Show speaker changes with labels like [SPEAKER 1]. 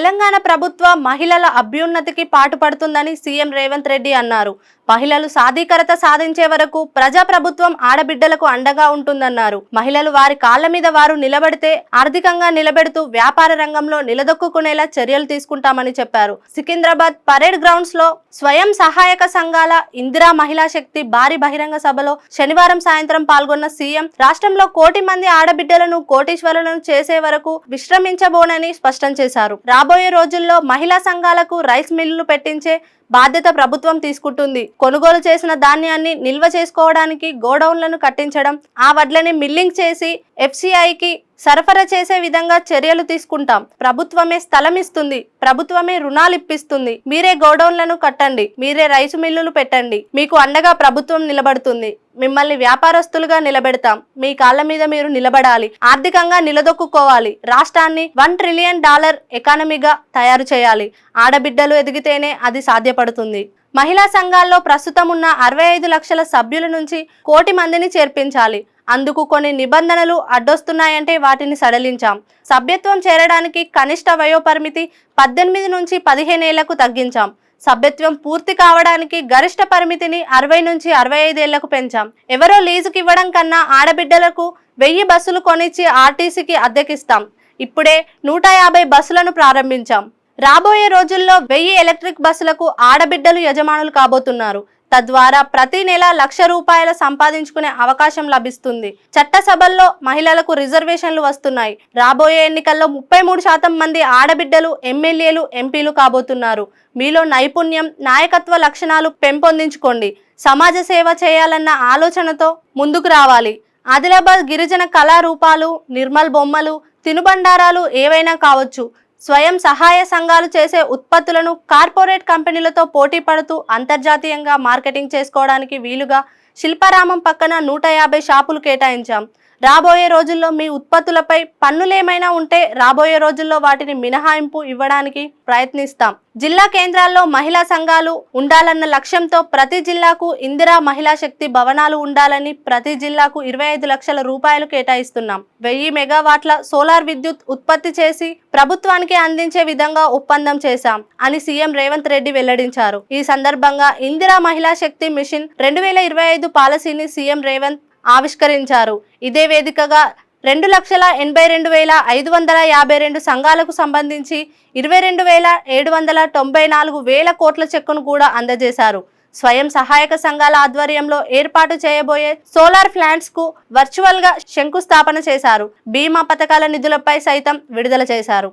[SPEAKER 1] తెలంగాణ ప్రభుత్వ మహిళల అభ్యున్నతికి పాటుపడుతుందని సీఎం రేవంత్ రెడ్డి అన్నారు. మహిళలు సాధికారత సాధించే వరకు ప్రజా ప్రభుత్వం ఆడబిడ్డలకు అండగా ఉంటుందన్నారు. మహిళలు వారి కాళ్ళ మీద వారు నిలబడితే ఆర్థికంగా నిలబెడుతూ వ్యాపార రంగంలో నిలదొక్కునేలా చర్యలు తీసుకుంటామని చెప్పారు. సికింద్రాబాద్ పరేడ్ గ్రౌండ్స్లో స్వయం సహాయక సంఘాల ఇందిరా మహిళా శక్తి భారీ బహిరంగ సభలో శనివారం సాయంత్రం పాల్గొన్న సీఎం రాష్ట్రంలో కోటి మంది ఆడబిడ్డలను కోటీశ్వరులను చేసే వరకు విశ్రమించబోనని స్పష్టం చేశారు. రాబోయే రోజుల్లో మహిళా సంఘాలకు రైస్ మిల్లులు పెట్టించే బాధ్యత ప్రభుత్వం తీసుకుంటుంది. కొనుగోలు చేసిన ధాన్యాన్ని నిల్వ చేసుకోవడానికి గోడౌన్లను కట్టించడం ఆ వడ్లని మిల్లింగ్ చేసి ఎఫ్సిఐకి సరఫరా చేసే విధంగా చర్యలు తీసుకుంటాం. ప్రభుత్వమే స్థలం ఇస్తుంది ప్రభుత్వమే రుణాలు ఇప్పిస్తుంది. మీరే గోడౌన్లను కట్టండి. మీరే రైసు మిల్లులు పెట్టండి. మీకు అండగా ప్రభుత్వం నిలబడుతుంది. మిమ్మల్ని వ్యాపారస్తులుగా నిలబెడతాం. మీ కాళ్ళ మీద మీరు నిలబడాలి. ఆర్థికంగా నిలదొక్కుకోవాలి. రాష్ట్రాన్ని వన్ ట్రిలియన్ డాలర్ ఎకానమీగా తయారు చేయాలి. ఆడబిడ్డలు ఎదిగితేనే అది సాధ్యపడుతుంది మహిళా సంఘాల్లో ప్రస్తుతం ఉన్న అరవై ఐదు లక్షల సభ్యుల నుంచి కోటి మందిని చేర్పించాలి. అందుకు కొన్ని నిబంధనలు అడ్డొస్తున్నాయంటే వాటిని సడలించాం. సభ్యత్వం చేరడానికి కనిష్ట వయోపరిమితి పద్దెనిమిది నుంచి పదిహేను ఏళ్ళకు తగ్గించాం. సభ్యత్వం పూర్తి కావడానికి గరిష్ట పరిమితిని అరవై నుంచి అరవై ఐదేళ్ళకు పెంచాం. ఎవరో లీజుకి ఇవ్వడం కన్నా ఆడబిడ్డలకు వెయ్యి బస్సులు కొనిచ్చి ఆర్టీసీకి అద్దెకిస్తాం. ఇప్పుడే నూట యాభై బస్సులను ప్రారంభించాం. రాబోయే రోజుల్లో వెయ్యి ఎలక్ట్రిక్ బస్సులకు ఆడబిడ్డలు యజమానులు కాబోతున్నారు. తద్వారా ప్రతి నెల లక్ష రూపాయల సంపాదించుకునే అవకాశం లభిస్తుంది. చట్టసభల్లో మహిళలకు రిజర్వేషన్లు వస్తున్నాయి. రాబోయే ఎన్నికల్లో ముప్పై మూడు శాతం మంది ఆడబిడ్డలు ఎమ్మెల్యేలు ఎంపీలు కాబోతున్నారు. మీలో నైపుణ్యం నాయకత్వ లక్షణాలు పెంపొందించుకోండి. సమాజ సేవ చేయాలన్న ఆలోచనతో ముందుకు రావాలి. ఆదిలాబాద్ గిరిజన కళారూపాలు నిర్మల్ బొమ్మలు తినుబండారాలు ఏవైనా కావచ్చు. స్వయం సహాయ సంఘాలు చేసే ఉత్పత్తులను కార్పొరేట్ కంపెనీలతో పోటీ పడుతూ అంతర్జాతీయంగా మార్కెటింగ్ చేసుకోవడానికి వీలుగా శిల్పారామం పక్కన నూట యాభై షాపులు కేటాయించాం. రాబోయే రోజుల్లో మీ ఉత్పత్తులపై పన్నులేమైనా ఉంటే రాబోయే రోజుల్లో వాటిని మినహాయింపు ఇవ్వడానికి ప్రయత్నిస్తాం. జిల్లా కేంద్రాల్లో మహిళా సంఘాలు ఉండాలన్న లక్ష్యంతో ప్రతి జిల్లాకు ఇందిరా మహిళా శక్తి భవనాలు ఉండాలని ప్రతి జిల్లాకు ఇరవై ఐదు లక్షల రూపాయలు కేటాయిస్తున్నాం. వెయ్యి మెగావాట్ల సోలార్ విద్యుత్ ఉత్పత్తి చేసి ప్రభుత్వానికి అందించే విధంగా ఒప్పందం చేశాం అని సీఎం రేవంత్ రెడ్డి వెల్లడించారు. ఈ సందర్భంగా ఇందిరా మహిళా శక్తి మిషన్ రెండు వేల ఇరవై ఐదు పాలసీని సీఎం రేవంత్ ఆవిష్కరించారు. ఇదే వేదికగా రెండు లక్షల ఎనభై రెండు వేల ఐదు వందల యాభై రెండు సంఘాలకు సంబంధించి ఇరవై రెండు వేల ఏడు వందల తొంభై నాలుగు వేల కోట్ల చెక్కును కూడా అందజేశారు. స్వయం సహాయక సంఘాల ఆధ్వర్యంలో ఏర్పాటు చేయబోయే సోలార్ ప్లాంట్స్కు వర్చువల్గా శంకుస్థాపన చేశారు. బీమా పథకాల నిధులపై సైతం విడుదల చేశారు.